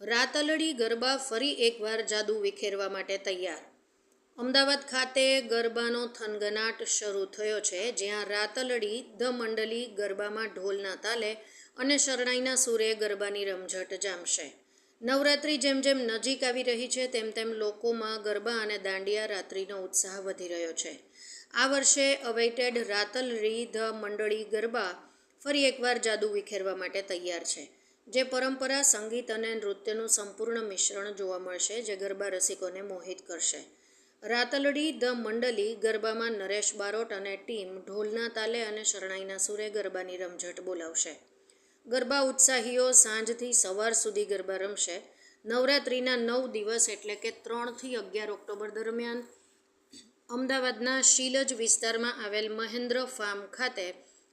રાતલડી ગરબા ફરી એકવાર જાદુ વિખેરવા માટે તૈયાર. અમદાવાદ ખાતે ગરબાનો થનગનાટ શરૂ થયો છે, જ્યાં રાતલડી ધ મંડલી ગરબામાં ઢોલના તાલે અને શરણાઈના સૂરે ગરબાની રમઝટ જામશે. નવરાત્રિ જેમ જેમ નજીક આવી રહી છે, તેમ તેમ લોકોમાં ગરબા અને દાંડિયા રાત્રિનો ઉત્સાહ વધી રહ્યો છે. આ વર્ષે અવેઇટેડ રાતલડી ધ મંડળી ગરબા ફરી એકવાર જાદુ વિખેરવા માટે તૈયાર છે. જે પરંપરા, સંગીત અને નૃત્યનું સંપૂર્ણ મિશ્રણ જોવા મળશે જે ગરબા રસિકોને મોહિત કરશે. રાતલડી, ધ મંડલી, ગરબામાં નરેશ બારોટ અને ટીમ ઢોલના તાલે અને શરણાઈના સુરે ગરબાની રમઝટ બોલાવશે. ગરબા ઉત્સાહીઓ સાંજથી સવાર સુધી ગરબા રમશે. નવરાત્રિના નવ દિવસ એટલે કે ત્રણથી અગિયાર ઓક્ટોબર દરમિયાન અમદાવાદના શીલજ વિસ્તારમાં આવેલ મહેન્દ્ર ફાર્મ ખાતે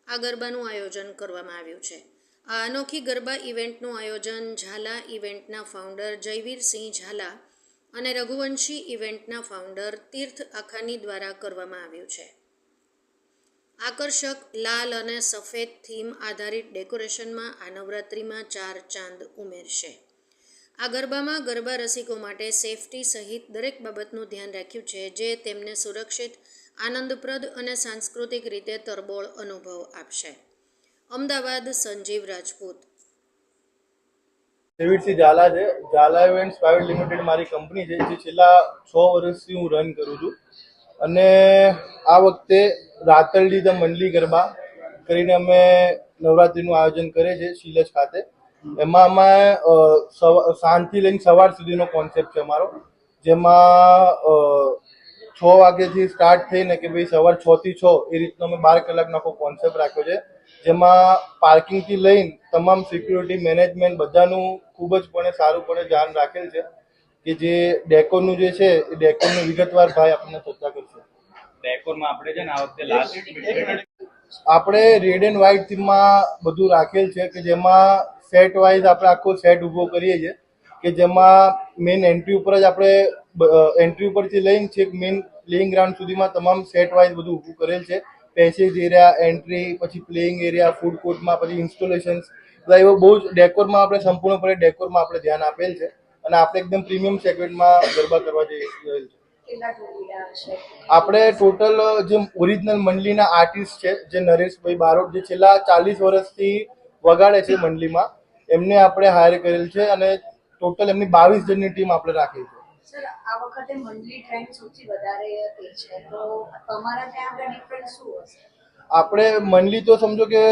આ ગરબાનું આયોજન કરવામાં આવ્યું છે. આ અનોખી ગરબા ઇવેન્ટનું આયોજન ઝાલા ઇવેન્ટના ફાઉન્ડર જયવીરસિંહ ઝાલા અને રઘુવંશી ઇવેન્ટના ફાઉન્ડર તીર્થ અખાની દ્વારા કરવામાં આવ્યું છે. આકર્ષક, લાલ અને સફેદ થીમ આધારિત ડેકોરેશનમાં આ નવરાત્રિમાં ચાર ચાંદ ઉમેરશે. આ ગરબામાં ગરબા રસિકો માટે સેફટી સહિત દરેક બાબતનું ધ્યાન રાખ્યું છે, જે તેમને સુરક્ષિત, આનંદપ્રદ અને સાંસ્કૃતિક રીતે તરબોળ અનુભવ આપશે. અમદાવાદ સંજીવ રાજપૂત. ડેવિડસિંહ ઝાલા છે. ઝાલા ઇવેન્ટ્સ પ્રાઇવેટ લિમિટેડ મારી કંપની છે, જે છેલ્લા છ વર્ષથી હું રન કરું છું. અને આ વખતે રાતરડી ધ મંડલી ગરબા કરીને અમે નવરાત્રિનું આયોજન કરીએ છીએ શીલજ ખાતે. એમાં અમે સાંજથી લઈને સવાર સુધીનો કોન્સેપ્ટ છે અમારો, જેમાં છ વાગ્યાથી સ્ટાર્ટ થઈને કે ભાઈ સવાર છ થી છ એ રીતનો અમે બાર કલાકનો આખો કોન્સેપ્ટ રાખ્યો છે. જેમાં પાર્કિંગથી લઈને તમામ સિક્યુરિટી મેનેજમેન્ટ બધાનું ખૂબ જ પણ સારું પણ ધ્યાન રાખેલ છે કે જે ડેકોરનું જે છે એ ડેકોરનું વિગતવાર ભાઈ આપણને ચર્ચા કરશે. ડેકોરમાં આપણે છે ને આ વખતે લાસ્ટ આપણે રેડ એન્ડ વ્હાઇટ થીમમાં બધું રાખેલ છે કે જેમાં સેટ વાઇઝ આપણે આખો સેટ ઊભો કરીએ છીએ કે જેમાં મેઇન એન્ટ્રી ઉપર જ આપણે એન્ટ્રી ઉપરથી લઈને છેક મેઇન પ્લેઇંગ ગ્રાઉન્ડ સુધીમાં તમામ સેટ વાઇઝ બધું ઊભું કરેલ છે. પેસેજ એરિયા એન્ટ્રી પછી પ્લેઇંગ એરિયા ફૂડ કોર્ટમાં પછી ઇન્સ્ટોલેશન્સ બધા એવો બહુ જ ડેકોરમાં આપણે સંપૂર્ણપણે ડેકોરમાં આપણે ધ્યાન આપેલ છે. અને આપણે એકદમ પ્રીમિયમ સેગમેન્ટમાં ગરબા કરવા જઈ રહેલ છે. આપણે ટોટલ જે ઓરિજિનલ મંડલીના આર્ટિસ્ટ છે જે નરેશભાઈ બારોટ જે છેલ્લા ચાલીસ વર્ષથી વગાડે છે મંડલીમાં એમને આપણે હાયર કરેલ છે અને ટોટલ એમની બાવીસ જણની ટીમ આપણે રાખી છે. સર, આ વખતે મંડલી ટ્રેન્ડ સૌથી વધારે એ છે. તો તમારા ત્યાં આગળ ડિફરન્સ શું હશે? આપણે મંડલી તો સમજો કે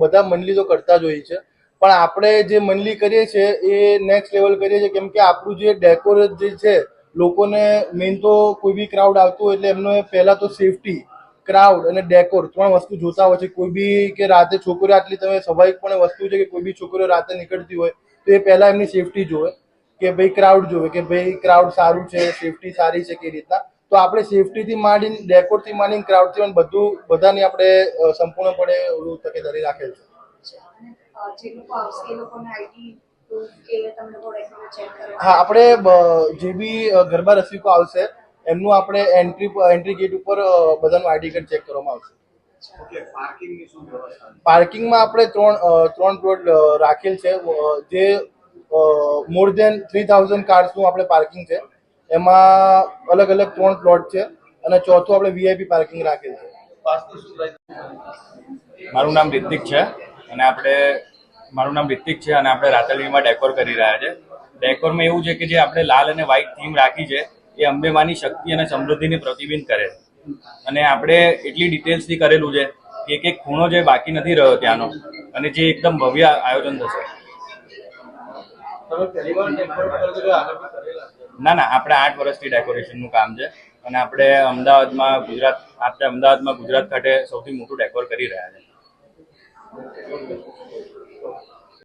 બધા મંડલી તો કરતા જ હોય છે. પણ આપણે જે મંડલી કરીએ છીએ, એ નેક્સ્ટ લેવલ કરીએ છીએ. કેમ કે આપણું જે ડેકોર જે છે, લોકોને મેઇન તો કોઈ બી ક્રાઉડ આવતું હોય એટલે એમને પહેલાં તો સેફટી ક્રાઉડ અને ડેકોર ત્રણ વસ્તુ જોતા હોય છે. કોઈ બી કે રાતે છોકરીઓ આટલી તમે સ્વાભાવિકપણે વસ્તુ છે કે કોઈ બી છોકરીઓ રાતે નીકળતી હોય, તો એ પહેલાં એમની સેફટી જોવે. કે ભાઈ ક્રાઉડ જોવે કે ભાઈ ક્રાઉડ સારું છે સેફટી સારી છે કે રીતના. તો આપણે સેફટીથી માંડીને ડેકોરથી માંડીને ક્રાઉડથી માંડીને બધું બધાની આપણે સંપૂર્ણપણે ઓલું તકેદારી રાખેલ છે. હા આપણે જે બી ગરબા રસિકો આવશે એમનું આપણે એન્ટ્રી એન્ટ્રી ગેટ ઉપર બધાનું આઈડી કાર્ડ ચેક કરવામાં આવશે. પાર્કિંગમાં આપણે ત્રણ ત્રણ પ્લોટ રાખેલ છે. જે મોર દેન થ્રી થાઉઝન્ડ કાર્સનું આપણે પાર્કિંગ છે. એમાં અલગ અલગ ત્રણ પ્લોટ છે અને ચોથું આપણે વીઆઈપી પાર્કિંગ રાખેલ છે. મારું નામ રિતિક છે અને આપણે મારું નામ રિતિક છે અને આપણે રાતળીમાં ડેકોર કરી રહ્યા છે. ડેકોરમાં એવું છે કે જે આપણે લાલ અને વ્હાઇટ થીમ રાખી છે, એ અંબેમાની શક્તિ અને સમૃદ્ધિને પ્રતિબિંબ કરે. અને આપણે એટલી ડિટેલ્સથી કરેલું છે કે એક એક ખૂણો જે બાકી નથી રહ્યો ત્યાંનો અને જે એકદમ ભવ્ય આયોજન થશે. ના ના, આપણે આઠ વર્ષથી ડેકોરેશનનું કામ છે અને આપણે અમદાવાદમાં ગુજરાત, આપણે અમદાવાદમાં ગુજરાત ખાતે સૌથી મોટું ડેકોર કરી રહ્યા છે.